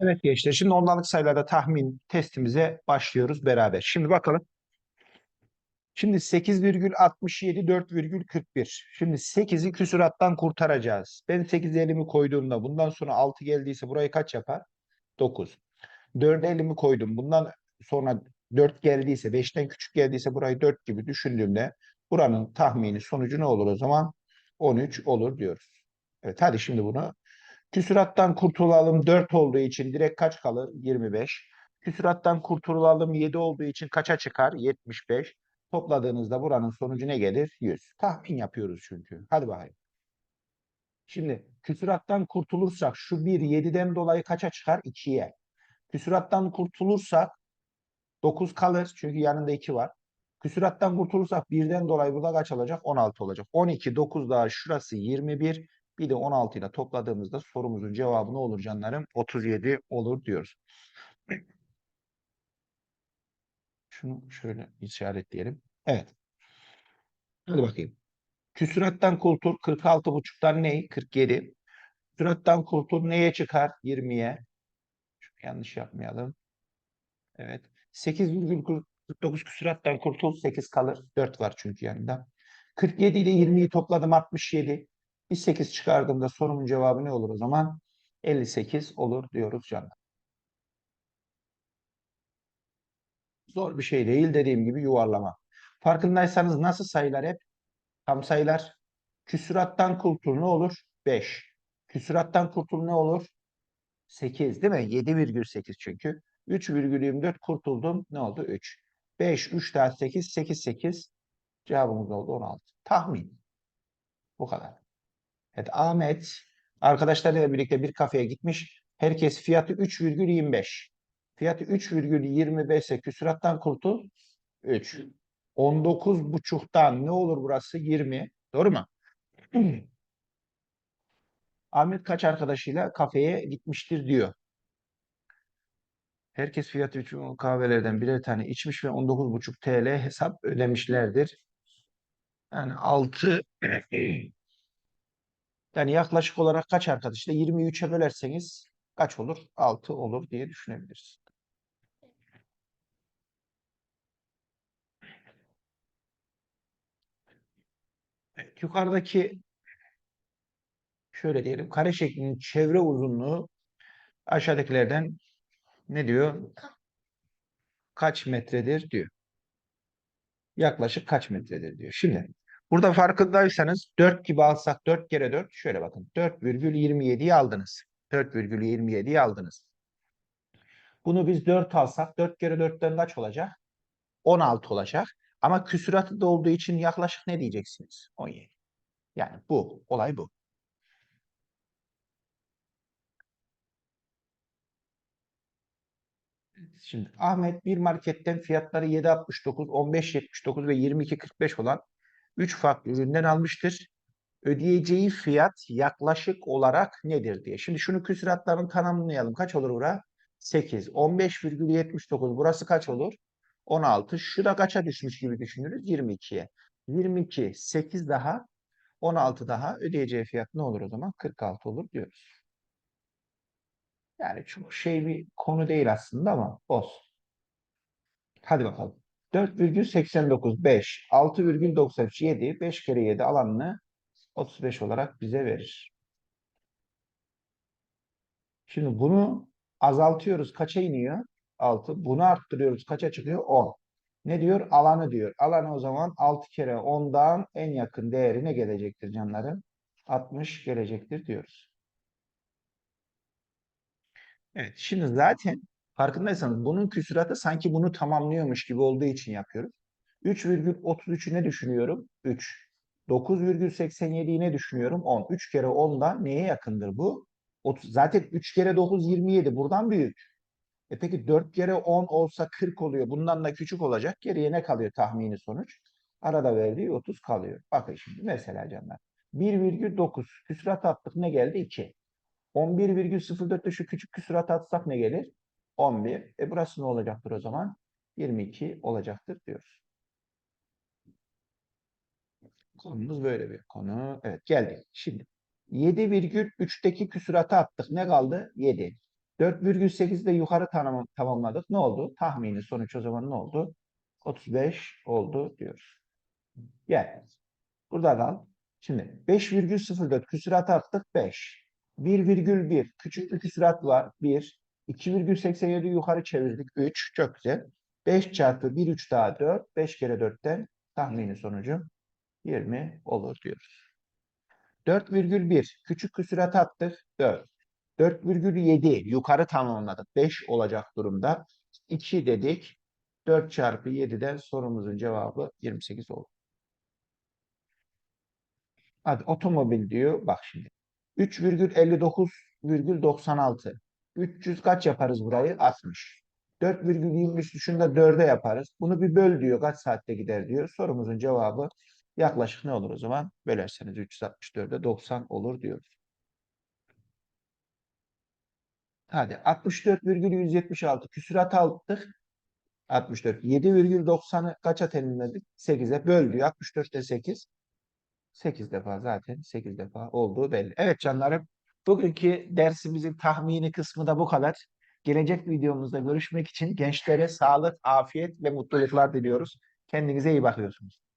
Evet gençler şimdi ondalık sayılarda tahmin testimize başlıyoruz beraber. Şimdi bakalım. Şimdi 8,67 4,41. Şimdi 8'i küsurattan kurtaracağız. Ben 8 elimi koyduğumda bundan sonra 6 geldiyse burayı kaç yapar? 9. 4 elimi koydum. Bundan sonra 4 geldiyse 5'ten küçük geldiyse burayı 4 gibi düşündüğümde buranın tahmini sonucu ne olur o zaman? 13 olur diyoruz. Evet hadi şimdi bunu Küsurattan kurtulalım 4 olduğu için direkt kaç kalır? 25. Küsurattan kurtulalım 7 olduğu için kaça çıkar? 75. Topladığınızda buranın sonucu ne gelir? 100. Tahmin yapıyoruz çünkü. Hadi bakayım. Şimdi küsurattan kurtulursak şu 1 7'den dolayı kaça çıkar? 2'ye. Küsurattan kurtulursak 9 kalır çünkü yanında 2 var. Küsurattan kurtulursak 1'den dolayı burada kaç olacak? 16 olacak. 12, 9 daha şurası 21. Bir de 16 ile topladığımızda sorumuzun cevabı ne olur canlarım? 37 olur diyoruz. Şunu şöyle işaretleyelim. Evet. Hadi bakayım. Küsurattan kultur 46,5'tan ne? 47. Küsurattan kultur neye çıkar? 20'ye. Yanlış yapmayalım. Evet. 8,49 küsurattan kurtul 8 kalır. 4 var çünkü yanında. 47 ile 20'yi topladım 67. Bir 8 çıkardığımda sorumun cevabı ne olur o zaman? 58 olur diyoruz canlar. Zor bir şey değil dediğim gibi yuvarlama. Farkındaysanız nasıl sayılar hep? Tam sayılar. Küsurattan kurtul ne olur? 5. Küsurattan kurtul ne olur? 8 değil mi? 7,8 çünkü. 3,24 kurtuldum. Ne oldu? 3. 5, 3 daha 8, 8, 8. Cevabımız oldu 16. Tahmin. Bu kadar. Evet Ahmet arkadaşlarıyla birlikte bir kafeye gitmiş. Herkes fiyatı 3,25. Fiyatı 3,25 ise küsurattan kurtul 3. 19 buçuktan ne olur burası? 20. Doğru mu? Ahmet kaç arkadaşıyla kafeye gitmiştir diyor. Herkes fiyatı 3 kahvelerden birer tane içmiş ve 19,5 TL hesap ödemişlerdir. Yani 6 yani yaklaşık olarak kaç arkadaşla 23'e bölerseniz kaç olur? 6 olur diye düşünebiliriz. Evet, yukarıdaki şöyle diyelim kare şeklinin çevre uzunluğu aşağıdakilerden ne diyor? Kaç metredir diyor. Yaklaşık kaç metredir diyor. Şimdi burada farkındaysanız 4 gibi alsak 4 kere 4 şöyle bakın 4,27'yi aldınız. 4,27'yi aldınız. Bunu biz 4 alsak 4 kere 4'ten kaç olacak? 16 olacak. Ama küsuratı da olduğu için yaklaşık ne diyeceksiniz? 17. Yani bu. Olay bu. Şimdi Ahmet bir marketten fiyatları 7.69, 15.79 ve 22.45 olan 3 farklı üründen almıştır. Ödeyeceği fiyat yaklaşık olarak nedir diye. Şimdi şunu küsuratlarını tanımlayalım. Kaç olur bura? 8. 15,79 burası kaç olur? 16. Şura kaça düşmüş gibi düşünürüz? 22'ye. 22, 8 daha 16 daha ödeyeceği fiyat ne olur o zaman? 46 olur diyoruz. Yani çok şey bir konu değil aslında ama olsun. Hadi bakalım. 4,89, 5, 6,93, 7, 5 kere 7 alanını 35 olarak bize verir. Şimdi bunu azaltıyoruz. Kaça iniyor? 6. Bunu arttırıyoruz. Kaça çıkıyor? 10. Ne diyor? Alanı diyor. Alanı o zaman 6 kere 10'dan en yakın değerine gelecektir canlarım. 60 gelecektir diyoruz. Evet. Şimdi zaten farkındaysanız bunun küsuratı sanki bunu tamamlıyormuş gibi olduğu için yapıyoruz. 3,33'ü ne düşünüyorum? 3. 9,87'yi ne düşünüyorum? 10. 3 kere 10'dan neye yakındır bu? 30. Zaten 3 kere 9 27. Buradan büyük. E peki 4 kere 10 olsa 40 oluyor. Bundan da küçük olacak. Geriye ne kalıyor tahmini sonuç? Arada verdiği 30 kalıyor. Bakın şimdi mesela canlar. 1,9 küsurat attık ne geldi? 2. 11,04'te şu küçük küsurat atsak ne gelir? 11. E burası ne olacaktır o zaman? 22 olacaktır diyoruz. Konumuz böyle bir konu. Evet geldik. Şimdi 7,3'teki küsuratı attık. Ne kaldı? 7. 4,8'de yukarı tanım- tamamladık. Ne oldu? Tahmini sonuç o zaman ne oldu? 35 oldu diyoruz. Gel. Burada kal. Şimdi 5,04 küsurat attık 5. 1,1 küçük bir küsurat var 1. 2,87 yukarı çevirdik 3. Çok güzel. 5 çarpı 1 3 daha 4. 5 kere 4'ten tahmini sonucu 20 olur diyoruz. 4,1 küçük küsurat attık 4. 4,7 yukarı tamamladık. 5 olacak durumda. 2 dedik. 4 çarpı 7'den sorumuzun cevabı 28 oldu. Hadi otomobil diyor. Bak şimdi. 3,59,96. 300 kaç yaparız burayı? 60. 4,23 düşünde 4'e yaparız. Bunu bir böl diyor. Kaç saatte gider diyor. Sorumuzun cevabı yaklaşık ne olur o zaman? Bölerseniz 364'e 90 olur diyoruz. Hadi 64,176 küsurat aldık. 64. 7,90'ı kaça teminledik? 8'e böl diyor. 64'te 8. 8 defa zaten 8 defa olduğu belli. Evet canlarım. Bugünkü dersimizin tahmini kısmı da bu kadar. Gelecek videomuzda görüşmek için gençlere sağlık, afiyet ve mutluluklar diliyoruz. Kendinize iyi bakıyorsunuz.